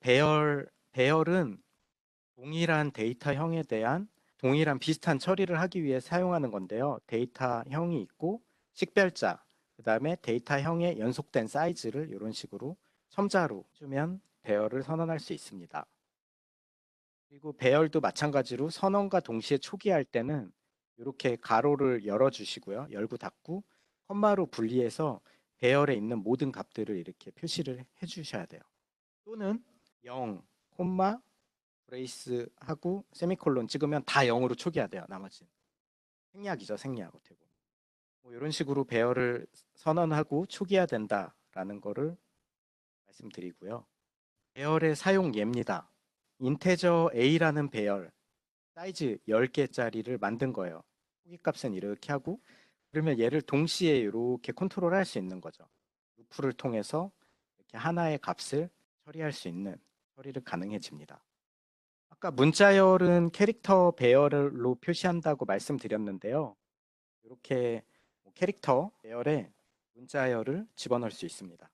배열 배열은 동일한 데이터형에 대한 동일한 비슷한 처리를 하기 위해 사용하는 건데요. 데이터형이 있고 식별자, 그 다음에 데이터형의 연속된 사이즈를 이런 식으로 첨자로 주면 배열을 선언할 수 있습니다. 그리고 배열도 마찬가지로 선언과 동시에 초기화할 때는 이렇게 가로를 열어주시고요. 열고 닫고 컴마로 분리해서 배열에 있는 모든 값들을 이렇게 표시를 해주셔야 돼요. 또는 0, 콤마, 브레이스 하고 세미콜론 찍으면 다 0으로 초기화돼요. 나머지 생략이죠. 생략 어떻게. 뭐 이런 식으로 배열을 선언하고 초기화된다라는 거를 말씀드리고요. 배열의 사용 예입니다. 인테저 a라는 배열 사이즈 10개짜리를 만든 거예요. 초기값은 이렇게 하고 그러면 얘를 동시에 이렇게 컨트롤할 수 있는 거죠. 루프를 통해서 이렇게 하나의 값을 처리할 수 있는 처리를 가능해집니다. 아까 문자열은 캐릭터 배열로 표시한다고 말씀드렸는데요. 이렇게 뭐 캐릭터 배열에 문자열을 집어넣을 수 있습니다.